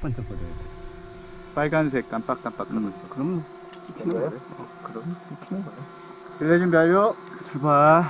반짝반짝거려야 돼. 빨간색 깜빡깜빡하고 있어. 그럼 키는 거래? 어, 그럼 키는 거래. 릴레이 준비 완료. 출발.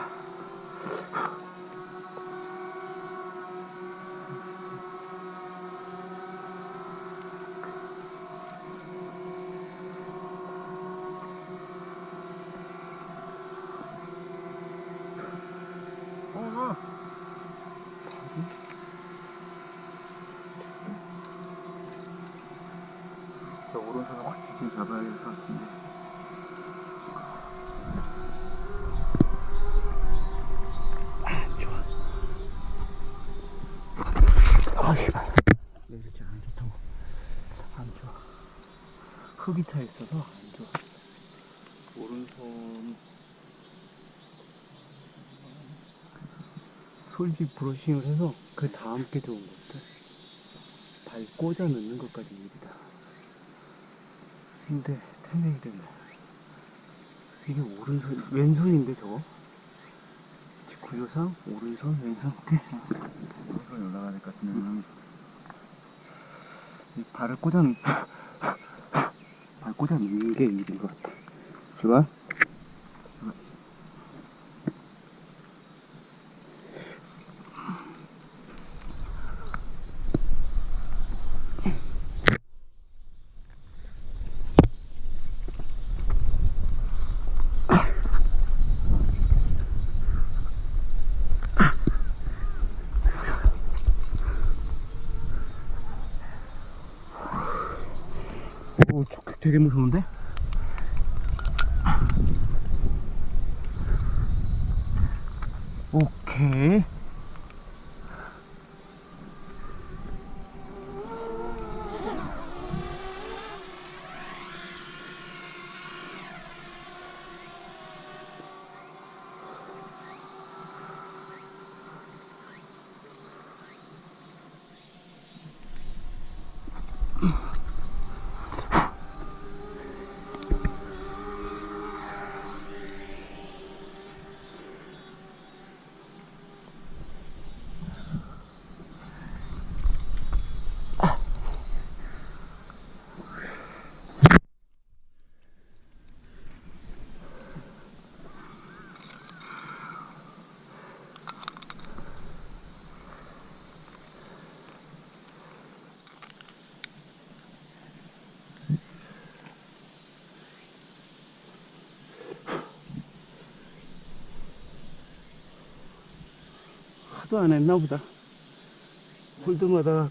저 오른손을 확실히 잡아야 될 것 같은데. 아, 씨발. 내리지 안 좋다고. 안 좋아. 흙이 타 있어서 안 좋아. 오른손 솔직 브러싱을 해서 그 다음 게 좋은 것들. 발 꽂아 넣는 것까지 일이다. 근데 태명이 되면 이게 오른손, 왼손인데 저거? 구조상 오른손, 왼손. 오케이. 오른손이 올라가야 될 것 같은데. 이 발을 꽂아 놓- 발 꽂아 놓는 게 일인 것 같아. 출발. 되게 무서운데? 오케이. 하도 안 했나 보다. 홀드마다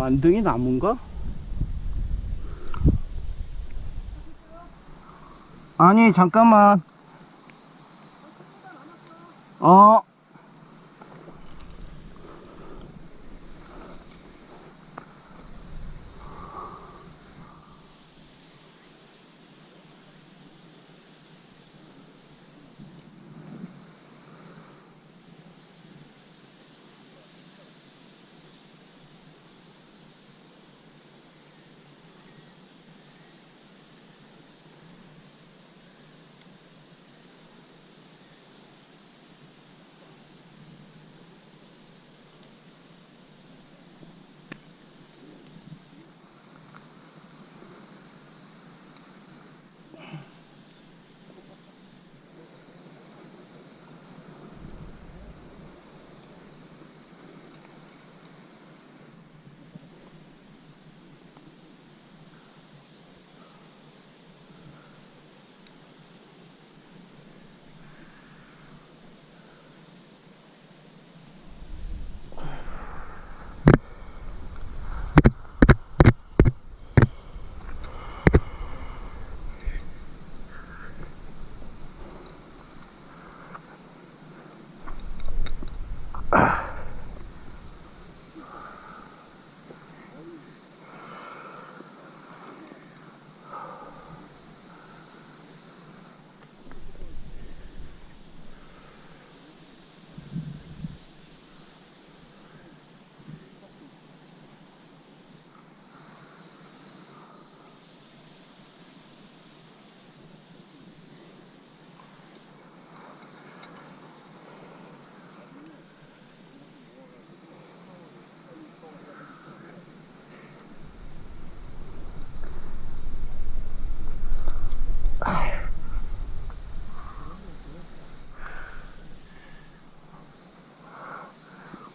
완등이 나무인가? 아니 잠깐만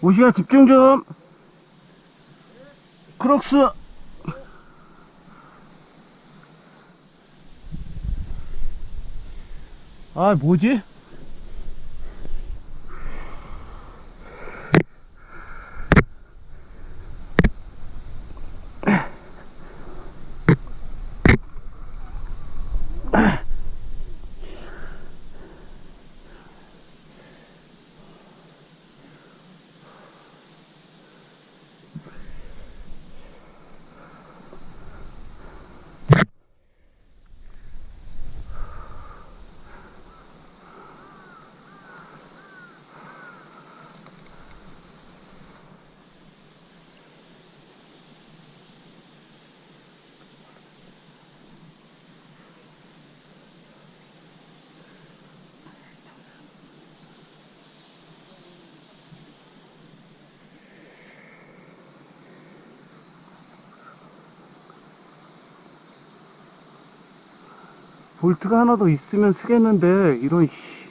오시야 집중 좀. 크록스. 아, 뭐지? 볼트가 하나 더 있으면 쓰겠는데 이런 씨.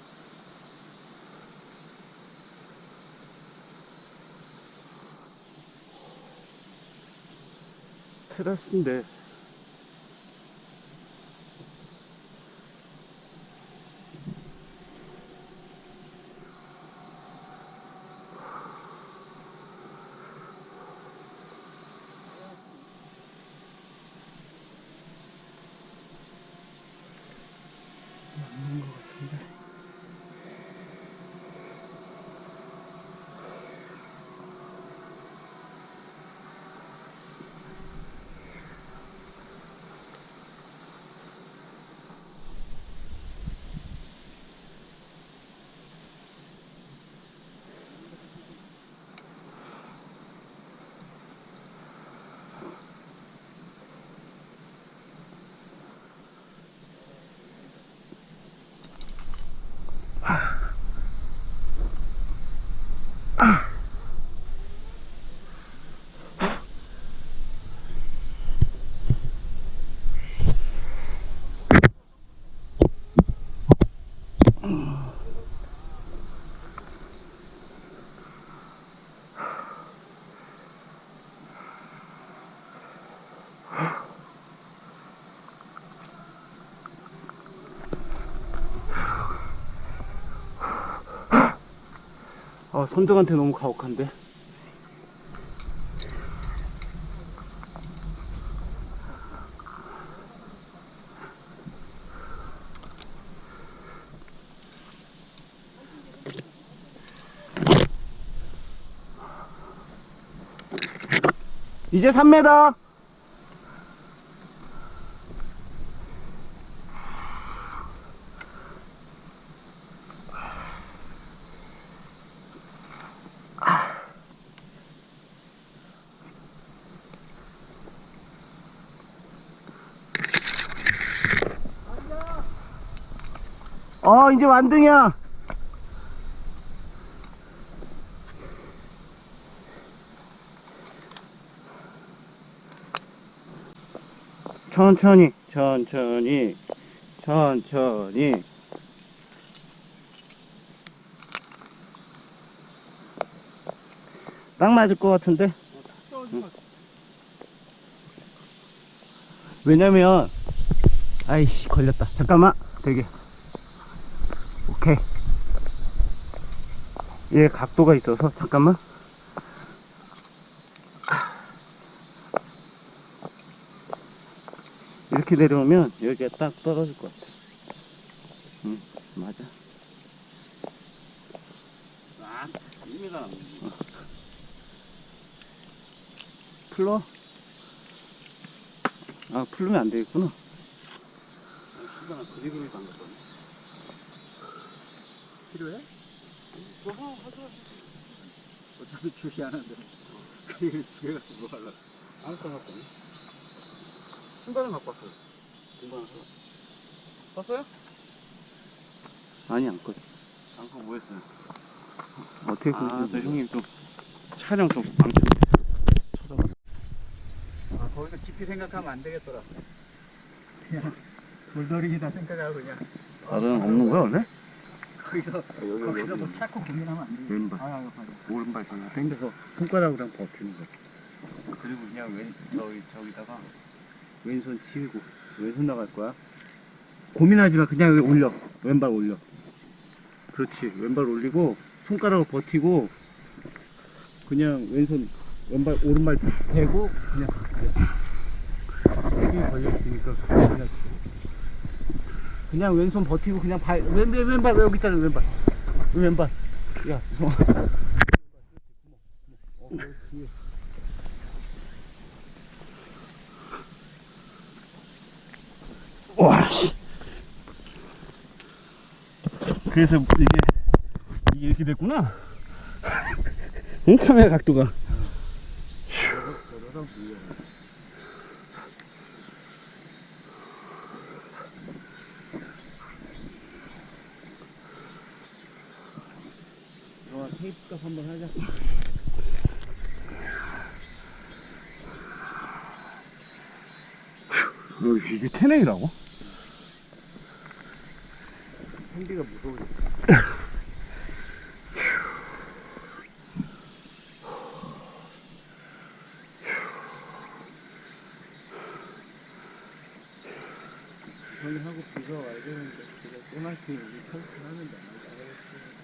테라스인데 아 선정한테 너무 가혹한데? 이제 3m 이제 완등이야. 천천히 천천히 천천히. 딱 맞을 것 같은데? 응. 왜냐면 아이씨 걸렸다. 잠깐만 되게 오케이 얘 각도가 있어서 잠깐만. 이렇게 내려오면 여기가 딱 떨어질 것 같아. 응 맞아. 아, 2m 풀러? 아 풀르면 안 되겠구나. 시간은 그리그리 담갔거든. 필요해? 뭐 하자. 어차피 줄이 하는데. 그게 집에 가서 뭐 하려고. 갖고. 왔네. 신발은 갖고 왔어요. 신발은 사. 샀어요? 아니 안 꺼. 안고 뭐 했어요? 어떻게 아, 저 몰라. 형님 좀 촬영 좀 방청 찾아봐. 아, 거기서 깊이 생각하면 안 되겠더라. 그냥 돌돌이다 생각하고 그냥. 다른 없는 거야 원래? 거기서 여기 거기서 뭐 자꾸 고민하면 안 돼. 왼발. 아, 맞아. 오른발 전화 당겨서 손가락으로 버티는 거. 그리고 그냥 왼 저기 저기다가 왼손 치고 왼손 나갈 거야. 고민하지 마. 그냥 여기 올려. 왼발 올려. 그렇지. 왼발 올리고 손가락을 버티고 그냥 왼손 왼발 오른발 대고 그냥 힘이 걸려 있으니까 그냥 왼손 버티고 그냥 발 왼, 왼, 왼발 여기 있잖아 왼발 왼발 야 어. 와, 씨. 그래서 이게, 이게 이렇게 됐구나. 응? 카메라 각도가. 어, 값 한번 하자. 여기 이게 태냉이라고? 핸디가 무서워. 형이 하고 비가 와야 되는데 제가 꼬날수 있는 털을 하는데 안 나가겠어요.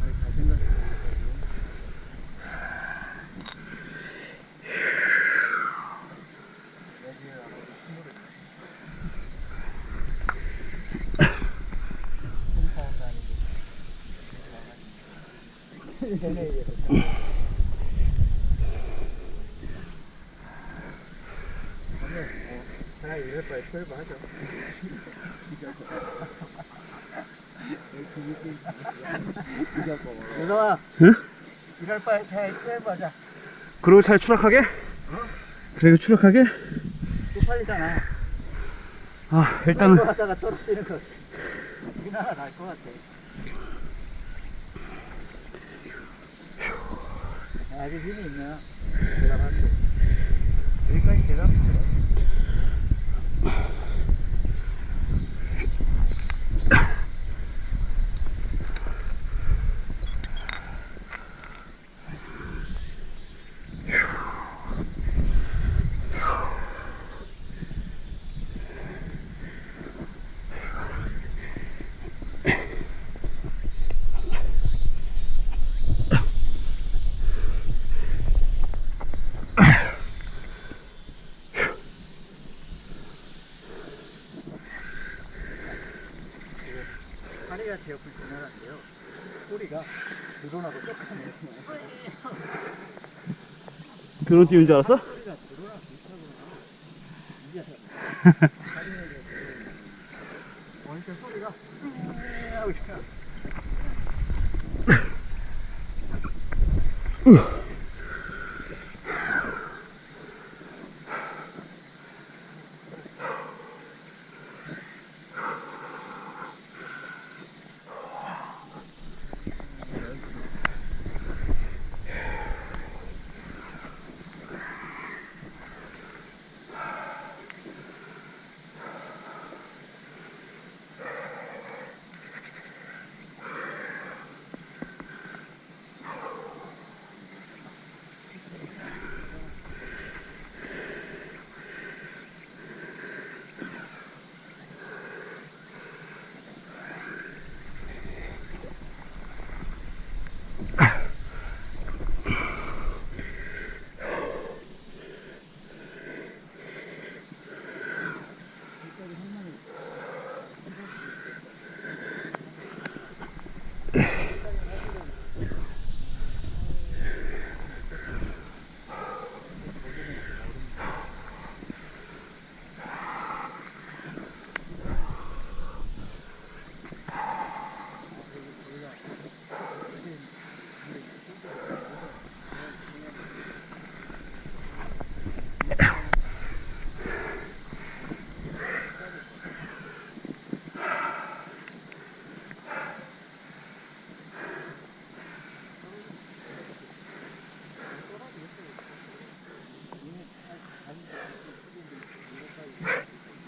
아니, 잘 생각해보니까 여기에 아무래도 스물을 홈파운드 아니고 차라리 이럴 바에 철거 하죠. 유성아, 응? 이럴 바에 차라리 철거 하자. 그리고 잘 추락하게? 그리고 추락하게? 쪽팔리잖아. 아, 일단은. 떨어지는 거. 우리나라 날것 같아. 아주 힘이 있냐? 대답할게. 여기까지 대답. 파리가 제 옆을 지나갔는데요. 소리가 드론하고 똑같네요. 드론 띄운 줄 알았어? 소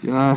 第二。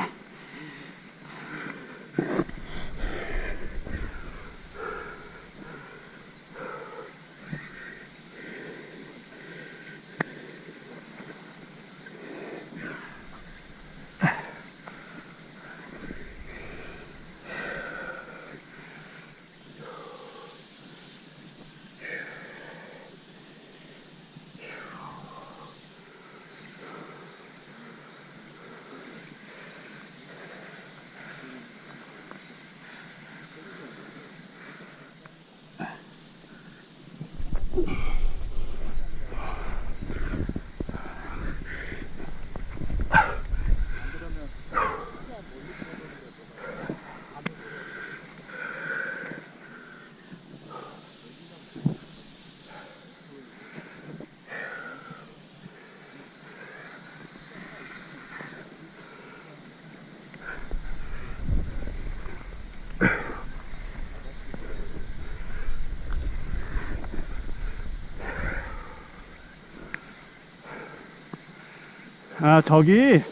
아, 저기.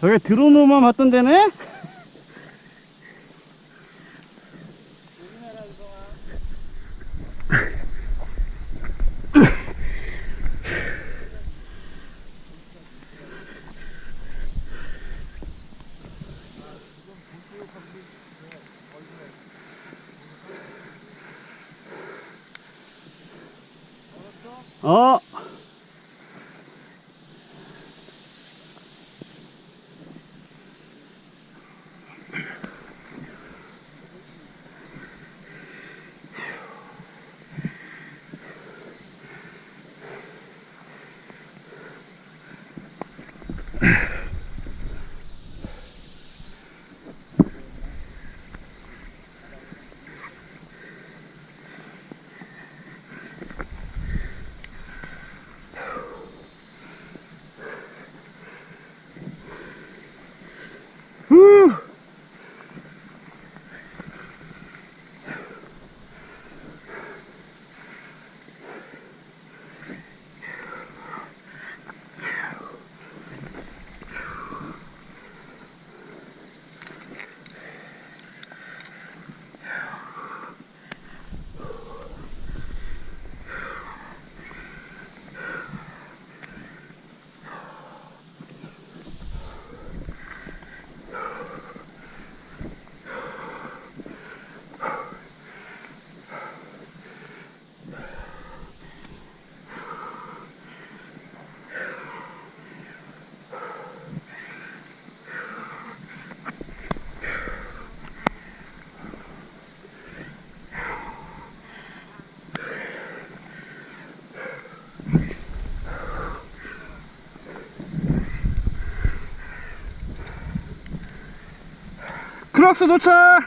저기 드론으로만 봤던 데네? 크락스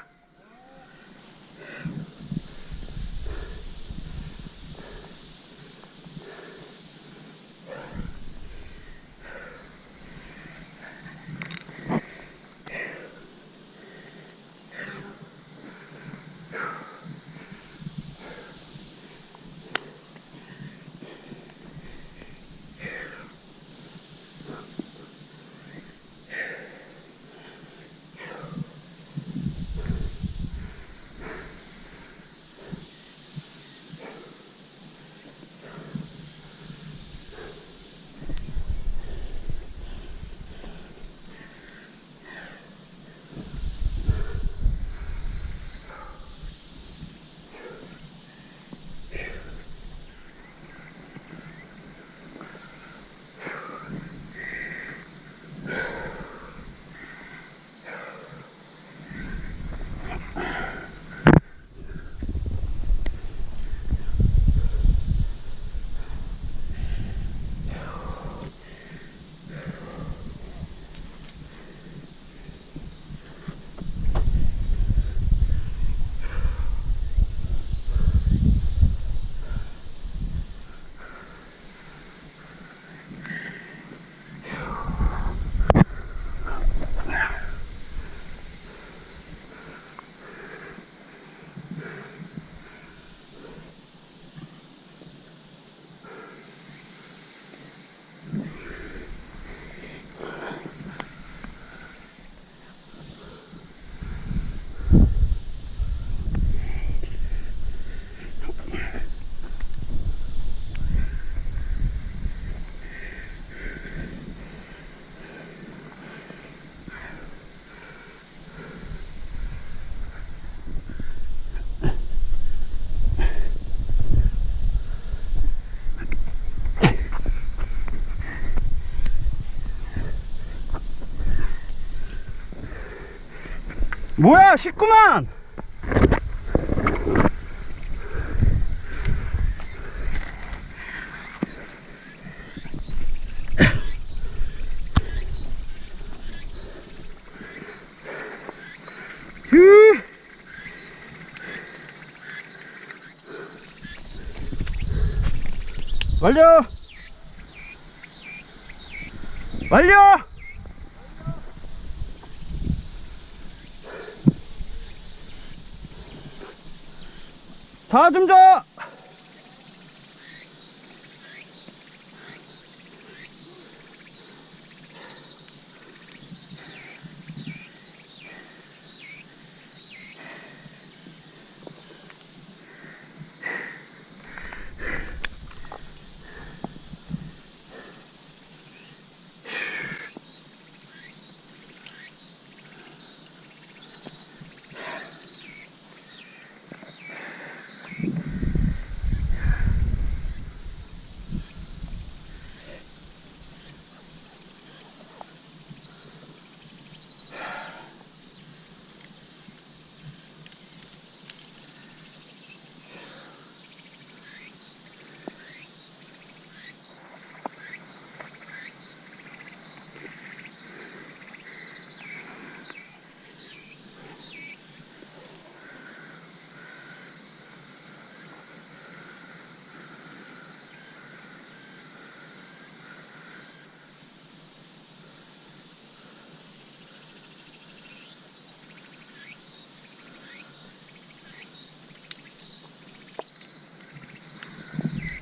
뭐야, 쉽구만! 휴! 완료! 완료! 자, 좀 줘!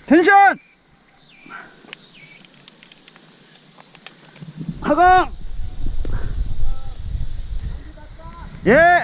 텐션! 하강! 예!